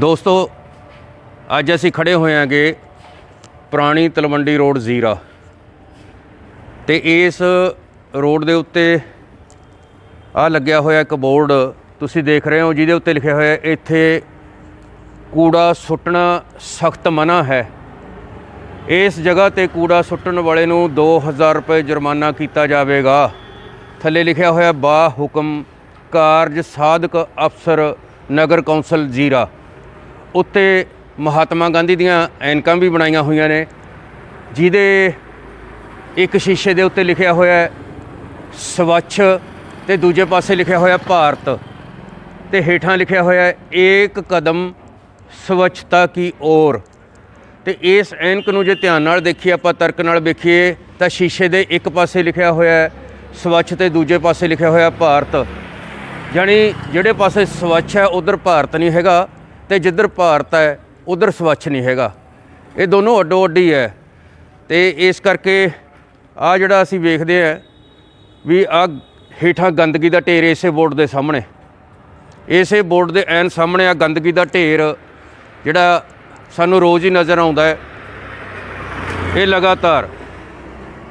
ਦੋਸਤੋ, ਅੱਜ ਅਸੀਂ ਖੜੇ ਹੋਏ ਆਂਗੇ ਪੁਰਾਣੀ ਤਲਵੰਡੀ ਰੋਡ ਜ਼ੀਰਾ ਤੇ ਇਸ ਰੋਡ ਦੇ ਉੱਤੇ ਆ ਲੱਗਿਆ ਹੋਇਆ ਇੱਕ ਬੋਰਡ, ਤੁਸੀਂ ਦੇਖ ਰਹੇ ਹੋ ਜਿਹਦੇ ਉੱਤੇ ਲਿਖਿਆ ਹੋਇਆ ਇੱਥੇ ਕੂੜਾ ਸੁੱਟਣਾ ਸਖਤ ਮਨਾ ਹੈ। ਇਸ ਜਗ੍ਹਾ ਤੇ ਕੂੜਾ ਸੁੱਟਣ ਵਾਲੇ ਨੂੰ 2000 ਰੁਪਏ ਜੁਰਮਾਨਾ ਕੀਤਾ ਜਾਵੇਗਾ। ਥੱਲੇ ਲਿਖਿਆ ਹੋਇਆ ਬਾ ਹੁਕਮ ਕਾਰਜ ਸਾਧਕ ਅਫਸਰ ਨਗਰ ਕੌਂਸਲ ਜ਼ੀਰਾ। ਉੱਤੇ ਮਹਾਤਮਾ ਗਾਂਧੀ ਦੀਆਂ ਐਨਕਾਂ ਵੀ ਬਣਾਈਆਂ ਹੋਈਆਂ ਨੇ, ਜਿਹਦੇ ਇੱਕ ਸ਼ੀਸ਼ੇ ਦੇ ਉੱਤੇ ਲਿਖਿਆ ਹੋਇਆ ਹੈ, ਸਵੱਛ ਤੇ ਦੂਜੇ ਪਾਸੇ ਲਿਖਿਆ ਹੋਇਆ ਭਾਰਤ ਤੇ ਹੇਠਾਂ ਲਿਖਿਆ ਹੋਇਆ ਹੈ, ਏਕ ਕਦਮ ਸਵੱਛਤਾ ਕੀ ਔਰ। ਤੇ ਇਸ ਐਨਕ ਨੂੰ ਜੇ ਧਿਆਨ ਨਾਲ ਦੇਖੀਏ, ਆਪਾਂ ਤਰਕ ਨਾਲ ਵੇਖੀਏ, ਤਾਂ ਸ਼ੀਸ਼ੇ ਦੇ ਇੱਕ ਪਾਸੇ ਲਿਖਿਆ ਹੋਇਆ ਹੈ, ਸਵੱਛ ਤੇ ਦੂਜੇ ਪਾਸੇ ਲਿਖਿਆ ਹੋਇਆ ਭਾਰਤ। ਜਾਣੀ ਜਿਹੜੇ ਪਾਸੇ ਸਵੱਛ ਹੈ, ਉਧਰ ਭਾਰਤ ਨਹੀਂ ਹੈਗਾ ਤੇ ਜਿੱਧਰ ਭਾਰਤ ਹੈ, ਉਧਰ ਸਵੱਛ ਨਹੀਂ ਹੈਗਾ। ਇਹ ਦੋਨੋਂ ਅੱਡੋ ਅੱਡੀ ਹੈ। ਤੇ ਇਸ ਕਰਕੇ ਆ ਜਿਹੜਾ ਅਸੀਂ ਵੇਖਦੇ ਆ ਵੀ ਆ ਹੇਠਾਂ ਗੰਦਗੀ ਦਾ ਢੇਰ ਇਸੇ ਬੋਰਡ ਦੇ ਸਾਹਮਣੇ। ਇਸੇ ਬੋਰਡ ਦੇ ਐਨ ਸਾਹਮਣੇ ਆ ਗੰਦਗੀ ਦਾ ਢੇਰ, ਜਿਹੜਾ ਸਾਨੂੰ ਰੋਜ਼ ਹੀ ਨਜ਼ਰ ਆਉਂਦਾ ਹੈ। ਇਹ ਲਗਾਤਾਰ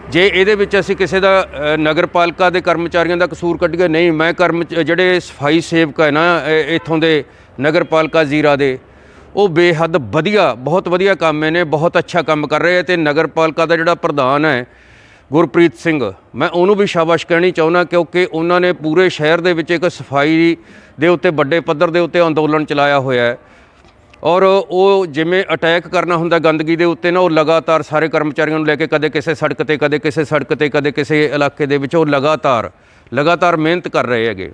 ਜੇ ਇਹਦੇ ਵਿੱਚ ਅਸੀਂ ਕਿਸੇ ਦਾ ਅ, ਨਗਰਪਾਲਿਕਾ ਦੇ ਕਰਮਚਾਰੀਆਂ ਦਾ ਕਸੂਰ ਕੱਢੀਏ ਨਹੀਂ ਮੈਂ ਕਰਮ ਜਿਹੜੇ ਸਫ਼ਾਈ ਸੇਵਕ ਹੈ ਨਾ ਇਹ- ਇੱਥੋਂ ਦੇ ਨਗਰਪਾਲਿਕਾ ਜ਼ੀਰਾ ਦੇ ਉਹ ਬੇਹੱਦ ਵਧੀਆ ਬਹੁਤ ਵਧੀਆ ਕੰਮ ਨੇ ਬਹੁਤ ਅੱਛਾ ਕੰਮ ਕਰ ਰਹੇ ਹੈ ਤੇ ਨਗਰਪਾਲਿਕਾ ਦਾ ਜਿਹੜਾ ਪ੍ਰਧਾਨ ਹੈ ਗੁਰਪ੍ਰੀਤ ਸਿੰਘ ਮੈਂ ਉਹਨੂੰ ਵੀ ਸ਼ਾਬਾਸ਼ ਕਹਿਣੀ ਚਾਹੁੰਦਾ ਕਿਉਂਕਿ ਉਹਨਾਂ ਨੇ ਪੂਰੇ ਸ਼ਹਿਰ ਦੇ ਵਿੱਚ ਇੱਕ ਸਫ਼ਾਈ ਦੇ ਉੱਤੇ ਵੱਡੇ ਪੱਧਰ ਦੇ ਉੱਤੇ ਅੰਦੋਲਨ ਚਲਾਇਆ ਹੋਇਆ ਹੈ। ਔਰ ਉਹ ਜਿਵੇਂ ਅਟੈਕ ਕਰਨਾ ਹੁੰਦਾ ਗੰਦਗੀ ਦੇ ਉੱਤੇ ਨਾ, ਉਹ ਲਗਾਤਾਰ ਸਾਰੇ ਕਰਮਚਾਰੀਆਂ ਨੂੰ ਲੈ ਕੇ ਕਦੇ ਕਿਸੇ ਸੜਕ ਤੇ, ਕਦੇ ਕਿਸੇ ਸੜਕ ਤੇ, ਕਦੇ ਕਿਸੇ ਇਲਾਕੇ ਦੇ ਵਿੱਚ ਉਹ ਲਗਾਤਾਰ ਲਗਾਤਾਰ ਮਿਹਨਤ ਕਰ ਰਹੇ ਹੈਗੇ।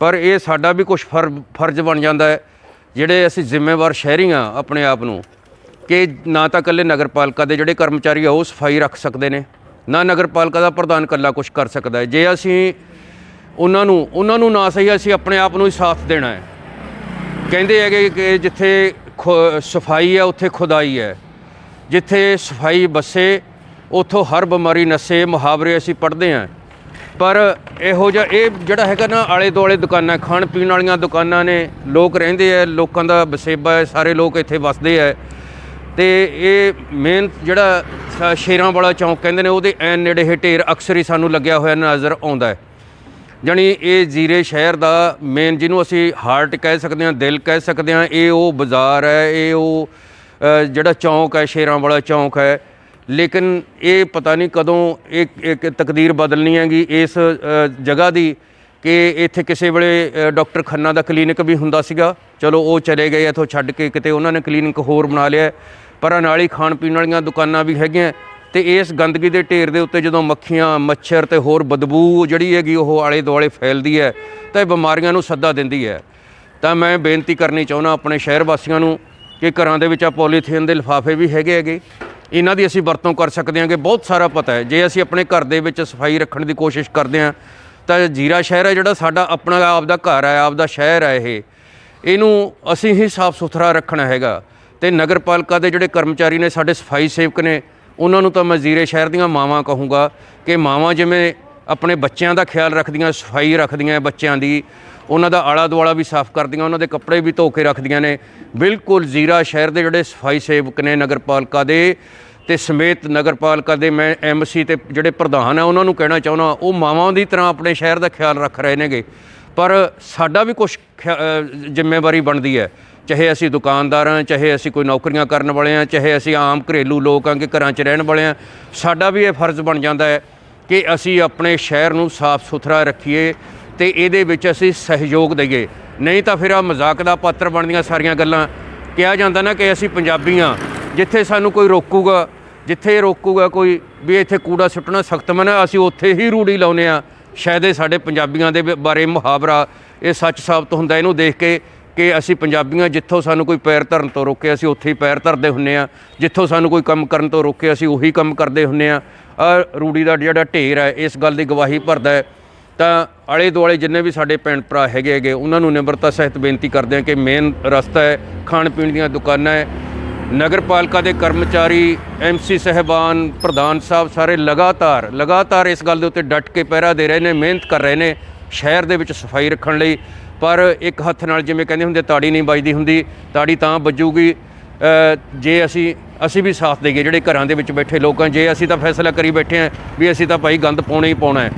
ਪਰ ਇਹ ਸਾਡਾ ਵੀ ਕੁਝ ਫਰਜ਼ ਬਣ ਜਾਂਦਾ ਹੈ, ਜਿਹੜੇ ਅਸੀਂ ਜ਼ਿੰਮੇਵਾਰ ਸ਼ਹਿਰੀ ਹਾਂ ਆਪਣੇ ਆਪ ਨੂੰ, ਕਿ ਨਾ ਤਾਂ ਇਕੱਲੇ ਨਗਰਪਾਲਿਕਾ ਦੇ ਜਿਹੜੇ ਕਰਮਚਾਰੀ ਆ, ਉਹ ਸਫ਼ਾਈ ਰੱਖ ਸਕਦੇ ਨੇ, ਨਾ ਨਗਰਪਾਲਿਕਾ ਦਾ ਪ੍ਰਧਾਨ ਇਕੱਲਾ ਕੁਝ ਕਰ ਸਕਦਾ ਹੈ। ਜੇ ਅਸੀਂ ਉਹਨਾਂ ਨੂੰ ਉਹਨਾਂ ਨੂੰ ਨਾ ਸਹੀ, ਅਸੀਂ ਆਪਣੇ ਆਪ ਨੂੰ ਹੀ ਸਾਥ ਦੇਣਾ ਹੈ। ਕਹਿੰਦੇ ਹੈਗੇ ਕਿ ਜਿੱਥੇ ਖੁ- ਸਫ਼ਾਈ ਹੈ ਉੱਥੇ ਖੁਦਾਈ ਹੈ। ਜਿੱਥੇ ਸਫ਼ਾਈ ਬਸੇ, ਉੱਥੋਂ ਹਰ ਬਿਮਾਰੀ ਨਸੇ ਮੁਹਾਵਰੇ ਅਸੀਂ ਪੜ੍ਹਦੇ ਹਾਂ। ਪਰ ਇਹੋ ਜਿਹਾ, ਇਹ ਜਿਹੜਾ ਹੈਗਾ ਨਾ ਆਲੇ ਦੁਆਲੇ ਦੁਕਾਨਾਂ ਖਾਣ ਪੀਣ ਵਾਲੀਆਂ ਦੁਕਾਨਾਂ ਨੇ, ਲੋਕ ਰਹਿੰਦੇ ਆ, ਲੋਕਾਂ ਦਾ ਬਸੇਬਾ ਹੈ, ਸਾਰੇ ਲੋਕ ਇੱਥੇ ਵਸਦੇ ਆ। ਤੇ ਇਹ ਮੇਨ ਜਿਹੜਾ ਸ਼ੇਰਾਂ ਵਾਲਾ ਚੌਂਕ ਕਹਿੰਦੇ ਨੇ, ਉਹਦੇ ਐਨ ਨੇੜੇ ਹੀ ਢੇਰ ਅਕਸਰ ਹੀ ਸਾਨੂੰ ਲੱਗਿਆ ਹੋਇਆ ਨਜ਼ਰ ਆਉਂਦਾ ਹੈ। ਜਾਣੀ ਇਹ ਜ਼ੀਰੇ ਸ਼ਹਿਰ ਦਾ ਮੇਨ ਜਿਹਨੂੰ ਅਸੀਂ ਹਾਰਟ ਕਹਿ ਸਕਦੇ ਹਾਂ ਦਿਲ ਕਹਿ ਸਕਦੇ ਹਾਂ ਇਹ ਉਹ ਬਾਜ਼ਾਰ ਹੈ ਇਹ ਉਹ ਜਿਹੜਾ ਚੌਂਕ ਹੈ ਸ਼ੇਰਾਂ ਵਾਲਾ ਚੌਂਕ ਹੈ। ਲੇਕਿਨ ਇਹ ਪਤਾ ਨਹੀਂ ਕਦੋਂ ਇੱਕ ਇੱਕ ਤਕਦੀਰ ਬਦਲਣੀ ਹੈਗੀ ਇਸ ਜਗ੍ਹਾ ਦੀ ਕਿ ਇੱਥੇ ਕਿਸੇ ਵੇਲੇ ਅ, ਡਾਕਟਰ ਖੰਨਾ ਦਾ ਕਲੀਨਿਕ ਵੀ ਹੁੰਦਾ ਸੀਗਾ। ਚਲੋ ਉਹ ਚਲੇ ਗਏ ਇੱਥੋਂ ਛੱਡ ਕੇ ਕਿਤੇ ਉਹਨਾਂ ਨੇ ਕਲੀਨਿਕ ਹੋਰ ਬਣਾ ਲਿਆ ਪਰ ਨਾਲ ਹੀ ਖਾਣ ਪੀਣ ਵਾਲੀਆਂ ਦੁਕਾਨਾਂ ਵੀ ਹੈਗੀਆਂ। ਤੇ ਇਸ ਗੰਦਗੀ ਦੇ ਢੇਰ ਦੇ ਉੱਤੇ ਜਦੋਂ ਮੱਖੀਆਂ, ਮੱਛਰ ਤੇ ਹੋਰ ਬਦਬੂ ਜਿਹੜੀ ਹੈਗੀ ਉਹ ਆਲੇ ਦੁਆਲੇ ਫੈਲਦੀ ਹੈ, ਤਾਂ ਇਹ ਬਿਮਾਰੀਆਂ ਨੂੰ ਸੱਦਾ ਦਿੰਦੀ ਹੈ। ਤਾਂ ਮੈਂ ਬੇਨਤੀ ਕਰਨੀ ਚਾਹੁੰਦਾ ਆਪਣੇ ਸ਼ਹਿਰ ਵਾਸੀਆਂ ਨੂੰ ਕਿ ਘਰਾਂ ਦੇ ਵਿੱਚ ਆ ਪੋਲੀਥੀਨ ਦੇ ਲਿਫਾਫੇ ਵੀ ਹੈਗੇ ਹੈਗੇ। ਇਹਨਾਂ ਦੀ ਅਸੀਂ ਵਰਤੋਂ ਕਰ ਸਕਦੇ ਹਾਂਗੇ ਬਹੁਤ ਸਾਰਾ ਪਤਾ ਹੈ। ਜੇ ਅਸੀਂ ਆਪਣੇ ਘਰ ਦੇ ਵਿੱਚ ਸਫ਼ਾਈ ਰੱਖਣ ਦੀ ਕੋਸ਼ਿਸ਼ ਕਰਦੇ ਹਾਂ, ਤਾਂ ਜੀਰਾ ਸ਼ਹਿਰ ਹੈ ਜਿਹੜਾ ਸਾਡਾ ਆਪਣਾ ਆਪ ਦਾ ਘਰ ਹੈ ਆਪ ਦਾ ਸ਼ਹਿਰ ਹੈ ਇਹ। ਇਹਨੂੰ ਅਸੀਂ ਹੀ ਸਾਫ਼ ਸੁਥਰਾ ਰੱਖਣਾ ਹੈਗਾ। ਤੇ ਨਗਰਪਾਲਿਕਾ ਦੇ ਜਿਹੜੇ ਕਰਮਚਾਰੀ ਨੇ, ਸਾਡੇ ਸਫ਼ਾਈ ਸੇਵਕ ਨੇ ਉਹਨਾਂ ਨੂੰ ਤਾਂ ਮੈਂ ਜ਼ੀਰੇ ਸ਼ਹਿਰ ਦੀਆਂ ਮਾਵਾਂ ਕਹੂੰਗਾ ਕਿ ਮਾਵਾਂ ਜਿਵੇਂ ਆਪਣੇ ਬੱਚਿਆਂ ਦਾ ਖਿਆਲ ਰੱਖਦੀਆਂ, ਸਫ਼ਾਈ ਰੱਖਦੀਆਂ ਬੱਚਿਆਂ ਦੀ, ਉਹਨਾਂ ਦਾ ਆਲਾ ਦੁਆਲਾ ਵੀ ਸਾਫ਼ ਕਰਦੀਆਂ, ਉਹਨਾਂ ਦੇ ਕੱਪੜੇ ਵੀ ਧੋ ਕੇ ਰੱਖਦੀਆਂ ਨੇ। ਬਿਲਕੁਲ ਜ਼ੀਰਾ ਸ਼ਹਿਰ ਦੇ ਜਿਹੜੇ ਸਫ਼ਾਈ ਸੇਵਕ ਨੇ ਨਗਰਪਾਲਿਕਾ ਦੇ ਤੇ ਸਮੇਤ ਨਗਰਪਾਲਿਕਾ ਦੇ ਮੈਂ ਐਮਸੀ ਤੇ ਜਿਹੜੇ ਪ੍ਰਧਾਨ ਆ, ਉਹਨਾਂ ਨੂੰ ਕਹਿਣਾ ਚਾਹੁੰਦਾ, ਉਹ ਮਾਵਾਂ ਦੀ ਤਰ੍ਹਾਂ ਆਪਣੇ ਸ਼ਹਿਰ ਦਾ ਖਿਆਲ ਰੱਖ ਰਹੇ ਨੇਗੇ। ਪਰ ਸਾਡਾ ਵੀ ਕੁਝ ਜ਼ਿੰਮੇਵਾਰੀ ਬਣਦੀ ਹੈ। ਚਾਹੇ ਅਸੀਂ ਦੁਕਾਨਦਾਰ ਹਾਂ, ਚਾਹੇ ਅਸੀਂ ਕੋਈ ਨੌਕਰੀਆਂ ਕਰਨ ਵਾਲੇ ਹਾਂ, ਚਾਹੇ ਅਸੀਂ ਆਮ ਘਰੇਲੂ ਲੋਕ ਹਾਂ ਕਿ ਘਰਾਂ 'ਚ ਰਹਿਣ ਵਾਲੇ ਹਾਂ, ਸਾਡਾ ਵੀ ਇਹ ਫਰਜ਼ ਬਣ ਜਾਂਦਾ ਹੈ ਕਿ ਅਸੀਂ ਆਪਣੇ ਸ਼ਹਿਰ ਨੂੰ ਸਾਫ਼ ਸੁਥਰਾ ਰੱਖੀਏ ਤੇ ਇਹਦੇ ਵਿੱਚ ਅਸੀਂ ਸਹਿਯੋਗ ਦਈਏ। ਨਹੀਂ ਤਾਂ ਫਿਰ ਆ ਮਜ਼ਾਕ ਦਾ ਪਾਤਰ ਬਣਦੀਆਂ ਸਾਰੀਆਂ ਗੱਲਾਂ। ਕਿਹਾ ਜਾਂਦਾ ਨਾ ਕਿ ਅਸੀਂ ਪੰਜਾਬੀ ਹਾਂ, ਜਿੱਥੇ ਸਾਨੂੰ ਕੋਈ ਰੋਕੂਗਾ, ਜਿੱਥੇ ਰੋਕੂਗਾ ਕੋਈ ਵੀ ਇੱਥੇ ਕੂੜਾ ਸੁੱਟਣਾ ਸਖਤ ਮਨਾ, ਅਸੀਂ ਉੱਥੇ ਹੀ ਰੂੜੀ ਲਾਉਨੇ ਆ ਸ਼ਾਇਦ ਇਹ ਸਾਡੇ ਪੰਜਾਬੀਆਂ ਦੇ ਬਾਰੇ ਮੁਹਾਵਰਾ, ਇਹ ਸੱਚ ਸਾਬਤ ਹੁੰਦਾ, ਇਹਨੂੰ ਦੇਖ ਕੇ ਕਿ ਅਸੀਂ ਪੰਜਾਬੀਆਂ ਜਿੱਥੋਂ ਸਾਨੂੰ ਕੋਈ ਪੈਰ ਧਰਨ ਤੋਂ ਰੋਕੇ, ਅਸੀਂ ਉੱਥੇ ਹੀ ਪੈਰ ਧਰਦੇ ਹੁੰਨੇ ਆ। ਜਿੱਥੋਂ ਸਾਨੂੰ ਕੋਈ ਕੰਮ ਕਰਨ ਤੋਂ ਰੋਕੇ, ਅਸੀਂ ਉਹੀ ਕੰਮ ਕਰਦੇ ਹੁੰਨੇ ਆ। ਆ ਰੂੜੀ ਦਾ ਜਿਹੜਾ ਢੇਰ ਹੈ, ਇਸ ਗੱਲ ਦੀ ਗਵਾਹੀ ਭਰਦਾ ਹੈ। ਤਾਂ ਆਲੇ ਦੁਆਲੇ ਜਿੰਨੇ ਵੀ ਸਾਡੇ ਭੈਣ ਭਰਾ ਹੈਗੇ ਹੈਗੇ, ਉਹਨਾਂ ਨੂੰ ਨਿਮਰਤਾ ਸਹਿਤ ਬੇਨਤੀ ਕਰਦੇ ਹਾਂ ਕਿ ਮੇਨ ਰਸਤਾ ਹੈ, ਖਾਣ ਪੀਣ ਦੀਆਂ ਦੁਕਾਨਾਂ ਹੈ। ਨਗਰ ਪਾਲਿਕਾ ਦੇ ਕਰਮਚਾਰੀ ਐਮਸੀ ਸਹਿਬਾਨ, ਪ੍ਰਧਾਨ ਸਾਹਿਬ ਸਾਰੇ ਲਗਾਤਾਰ ਲਗਾਤਾਰ ਇਸ ਗੱਲ ਦੇ ਉੱਤੇ ਡਟ ਕੇ ਪਹਿਰਾ ਦੇ ਰਹੇ ਨੇ, ਮਿਹਨਤ ਕਰ ਰਹੇ ਨੇ, ਸ਼ਹਿਰ ਦੇ ਵਿੱਚ ਸਫ਼ਾਈ ਰੱਖਣ ਲਈ। ਪਰ ਇੱਕ ਹੱਥ ਨਾਲ ਜਿਵੇਂ ਕਹਿੰਦੇ ਹੁੰਦੇ, ਤਾੜੀ ਨਹੀਂ ਵੱਜਦੀ ਹੁੰਦੀ, ਤਾੜੀ ਤਾਂ ਵੱਜੂਗੀ ਜੇ ਅਸੀਂ ਅਸੀਂ ਵੀ ਸਾਥ ਦੇਈਏ, ਜਿਹੜੇ ਘਰਾਂ ਦੇ ਵਿੱਚ ਬੈਠੇ ਲੋਕਾਂ, ਜੇ ਅਸੀਂ ਤਾਂ ਫੈਸਲਾ ਕਰੀ ਬੈਠੇ ਹਾਂ ਵੀ ਅਸੀਂ ਤਾਂ ਭਾਈ ਗੰਦ ਪਾਉਣਾ ਹੀ ਪਾਉਣਾ ਹੈ।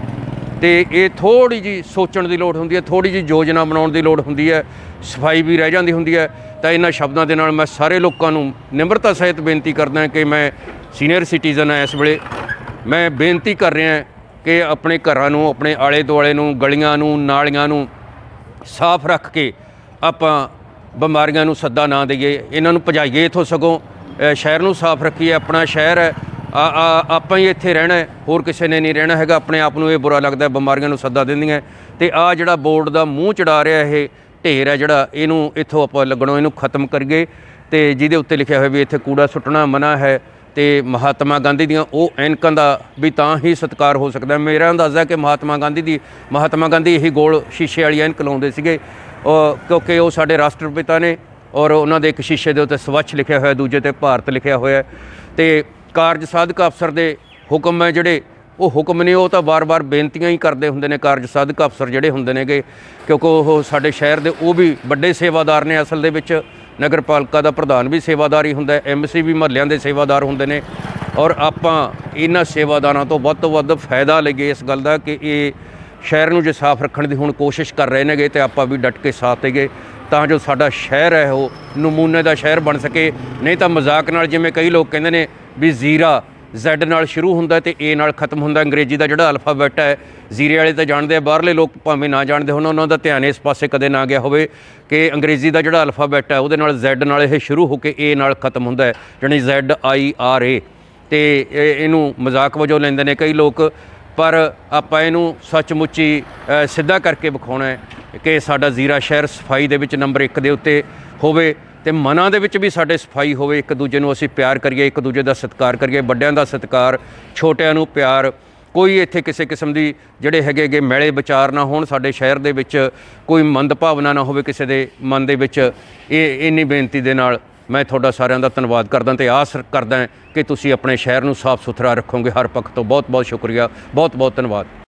ਤੇ ਇਹ ਥੋੜੀ ਜੀ ਸੋਚਣ ਦੀ ਲੋੜ ਹੁੰਦੀ ਹੈ ਥੋੜੀ ਜੀ ਯੋਜਨਾ ਬਣਾਉਣ ਦੀ ਲੋੜ ਹੁੰਦੀ ਹੈ, ਸਫ਼ਾਈ ਵੀ ਰਹਿ ਜਾਂਦੀ ਹੁੰਦੀ ਹੈ। ਤਾਂ ਇਹਨਾਂ ਸ਼ਬਦਾਂ ਦੇ ਨਾਲ ਮੈਂ ਸਾਰੇ ਲੋਕਾਂ ਨੂੰ ਨਿਮਰਤਾ ਸਹਿਤ ਬੇਨਤੀ ਕਰਦਾ ਕਿ ਮੈਂ ਸੀਨੀਅਰ ਸਿਟੀਜ਼ਨ ਹਾਂ ਇਸ ਵੇਲੇ। ਮੈਂ ਬੇਨਤੀ ਕਰ ਰਿਹਾ ਕਿ ਆਪਣੇ ਘਰਾਂ ਨੂੰ, ਆਪਣੇ ਆਲੇ ਦੁਆਲੇ ਨੂੰ, ਗਲੀਆਂ ਨੂੰ, ਨਾਲੀਆਂ ਨੂੰ ਸਾਫ਼ ਰੱਖ ਕੇ ਆਪਾਂ ਬਿਮਾਰੀਆਂ ਨੂੰ ਸੱਦਾ ਨਾ ਦਈਏ, ਇਹਨਾਂ ਨੂੰ ਭਜਾਈਏ ਇਥੋਂ ਸਗੋਂ ਸ਼ਹਿਰ ਨੂੰ ਸਾਫ਼ ਰੱਖੀਏ, ਆਪਣਾ ਸ਼ਹਿਰ ਹੈ ਆਪਾਂ ਹੀ ਇੱਥੇ ਰਹਿਣਾ ਹੈ, ਹੋਰ ਕਿਸੇ ਨੇ ਨਹੀਂ ਰਹਿਣਾ ਹੈਗਾ, ਆਪਣੇ ਆਪ ਨੂੰ ਇਹ ਬੁਰਾ ਲੱਗਦਾ ਬਿਮਾਰੀਆਂ ਨੂੰ ਸੱਦਾ ਦਿੰਦੀਆਂ ਤੇ ਆ ਜਿਹੜਾ ਬੋਰਡ ਦਾ ਮੂੰਹ ਚੜਾ ਰਿਹਾ ਇਹ ਢੇਰ ਹੈ ਜਿਹੜਾ, ਇਹਨੂੰ ਇੱਥੋਂ ਆਪਾਂ ਲੱਗਣੋਂ ਇਹਨੂੰ ਖਤਮ ਕਰੀਏ, ਤੇ ਜਿਹਦੇ ਉੱਤੇ ਲਿਖਿਆ ਹੋਇਆ ਵੀ ਇੱਥੇ ਕੂੜਾ ਸੁੱਟਣਾ ਮਨਾ ਹੈ ਤੇ ਮਹਾਤਮਾ ਗਾਂਧੀ ਦੀਆਂ ਉਹ ਐਨਕਾਂ ਦਾ ਵੀ ਤਾਂ ਹੀ ਸਤਿਕਾਰ ਹੋ ਸਕਦਾ। ਮੇਰਾ ਅੰਦਾਜ਼ਾ ਹੈ ਕਿ ਮਹਾਤਮਾ ਗਾਂਧੀ ਦੀ ਮਹਾਤਮਾ ਗਾਂਧੀ ਇਹੀ ਗੋਲ ਸ਼ੀਸ਼ੇ ਵਾਲੀ ਐਨਕ ਲਾਉਂਦੇ ਸੀਗੇ। ਉਹ ਕਿਉਂਕਿ ਉਹ ਸਾਡੇ ਰਾਸ਼ਟਰਪਿਤਾ ਨੇ ਔਰ ਉਹਨਾਂ ਦੇ ਇੱਕ ਸ਼ੀਸ਼ੇ ਦੇ ਉੱਤੇ ਸਵੱਛ ਲਿਖਿਆ ਹੋਇਆ, ਦੂਜੇ ਤੇ ਭਾਰਤ ਲਿਖਿਆ ਹੋਇਆ ਹੈ। ਤੇ ਕਾਰਜ ਸਾਧਕ ਅਫਸਰ ਦੇ ਹੁਕਮ ਹੈ ਜਿਹੜੇ ਉਹ ਹੁਕਮ ਨੇ, ਉਹ ਤਾਂ ਵਾਰ-ਵਾਰ ਬੇਨਤੀਆਂ ਹੀ ਕਰਦੇ ਹੁੰਦੇ ਨੇ, ਕਾਰਜ ਸਾਧਕ ਅਫਸਰ ਜਿਹੜੇ ਹੁੰਦੇ ਨੇਗੇ। ਕਿਉਂਕਿ ਉਹ ਸਾਡੇ ਸ਼ਹਿਰ ਦੇ ਉਹ ਵੀ ਵੱਡੇ ਸੇਵਾਦਾਰ ਨੇ ਅਸਲ ਦੇ ਵਿੱਚ। ਨਗਰ ਪਾਲਿਕਾ ਦਾ ਪ੍ਰਧਾਨ ਵੀ ਸੇਵਾਦਾਰ ਹੀ ਹੁੰਦਾ ਹੈ ਐਮਸੀ ਵੀ ਮਹੱਲਿਆਂ ਦੇ ਸੇਵਾਦਾਰ ਹੁੰਦੇ ਨੇ। ਔਰ ਆਪਾਂ ਇਹਨਾਂ ਸੇਵਾਦਾਰਾਂ ਤੋਂ ਵੱਧ ਤੋਂ ਵੱਧ ਫਾਇਦਾ ਲਈਏ ਇਸ ਗੱਲ ਦਾ ਕਿ ਇਹ ਸ਼ਹਿਰ ਨੂੰ ਜੇ ਸਾਫ਼ ਰੱਖਣ ਦੀ ਹੁਣ ਕੋਸ਼ਿਸ਼ ਕਰ ਰਹੇ ਨੇਗੇ ਤੇ ਆਪਾਂ ਵੀ ਡਟ ਕੇ ਸਾਥ ਦੇਈਏ, ਤਾਂ ਜੋ ਸਾਡਾ ਸ਼ਹਿਰ ਹੈ ਉਹ, ਨਮੂਨੇ ਦਾ ਸ਼ਹਿਰ ਬਣ ਸਕੇ। ਨਹੀਂ ਤਾਂ ਮਜ਼ਾਕ ਨਾਲ ਜਿਵੇਂ ਕਈ ਲੋਕ ਕਹਿੰਦੇ ਨੇ ਵੀ ਜ਼ੀਰਾ Z ਨਾਲ ਸ਼ੁਰੂ ਹੁੰਦਾ ਤੇ A ਨਾਲ ਖਤਮ ਹੁੰਦਾ। ਅੰਗਰੇਜ਼ੀ ਦਾ ਜਿਹੜਾ ਅਲਫਾਬੈਟ ਹੈ, ਜ਼ੀਰੇ ਵਾਲੇ ਤਾਂ ਜਾਣਦੇ ਆ, ਬਾਹਰਲੇ ਲੋਕ ਭਾਵੇਂ ਨਾ ਜਾਣਦੇ ਹੋਣ, ਉਹਨਾਂ ਦਾ ਧਿਆਨ ਇਸ ਪਾਸੇ ਕਦੇ ਨਾ ਗਿਆ ਹੋਵੇ ਕਿ ਅੰਗਰੇਜ਼ੀ ਦਾ ਜਿਹੜਾ ਅਲਫਾਬੈਟ ਹੈ, ਉਹਦੇ ਨਾਲ Z ਨਾਲ ਇਹ ਸ਼ੁਰੂ ਹੋ ਕੇ A ਨਾਲ ਖਤਮ ਹੁੰਦਾ ਹੈ, ਜਾਣੀ Z, I, R, A ਤੇ ਇਹਨੂੰ ਮਜ਼ਾਕ ਵਜੋਂ ਲੈਂਦੇ ਨੇ ਕਈ ਲੋਕ, ਪਰ ਆਪਾਂ ਇਹਨੂੰ ਸੱਚਮੁੱਚੀ ਸਿੱਧਾ ਕਰਕੇ ਵਿਖਾਉਣਾ ਹੈ। ਕਿ ਸਾਡਾ ਜ਼ੀਰਾ ਸ਼ਹਿਰ ਸਫ਼ਾਈ ਦੇ ਵਿੱਚ ਨੰਬਰ 1 ਦੇ ਉੱਤੇ ਹੋਵੇ ਤੇ ਮਨਾਂ ਦੇ ਵਿੱਚ ਵੀ ਸਾਡੇ ਸਫ਼ਾਈ ਹੋਵੇ, ਇੱਕ ਦੂਜੇ ਨੂੰ ਅਸੀਂ ਪਿਆਰ ਕਰੀਏ, ਇੱਕ ਦੂਜੇ ਦਾ ਸਤਿਕਾਰ ਕਰੀਏ, ਵੱਡਿਆਂ ਦਾ ਸਤਿਕਾਰ, ਛੋਟਿਆਂ ਨੂੰ ਪਿਆਰ। ਕੋਈ ਇੱਥੇ ਕਿਸੇ ਕਿਸਮ ਦੀ ਜਿਹੜੇ ਹੈਗੇ ਗੇ ਮੈਲੇ ਵਿਚਾਰ ਨਾ ਹੋਣ, ਸਾਡੇ ਸ਼ਹਿਰ ਦੇ ਵਿੱਚ ਕੋਈ ਮੰਦ ਭਾਵਨਾ ਨਾ ਹੋਵੇ ਕਿਸੇ ਦੇ ਮਨ ਦੇ ਵਿੱਚ। ਇਹ ਇੰਨੀ ਬੇਨਤੀ ਦੇ ਨਾਲ ਮੈਂ ਤੁਹਾਡਾ ਸਾਰਿਆਂ ਦਾ ਧੰਨਵਾਦ ਕਰਦਾ ਤੇ ਆਸ ਕਰਦਾ ਕਿ ਤੁਸੀਂ ਆਪਣੇ ਸ਼ਹਿਰ ਨੂੰ ਸਾਫ਼ ਸੁਥਰਾ ਰੱਖੋਗੇ। ਹਰ ਪੱਖ ਤੋਂ ਬਹੁਤ ਬਹੁਤ ਸ਼ੁਕਰੀਆ। ਬਹੁਤ ਬਹੁਤ ਧੰਨਵਾਦ।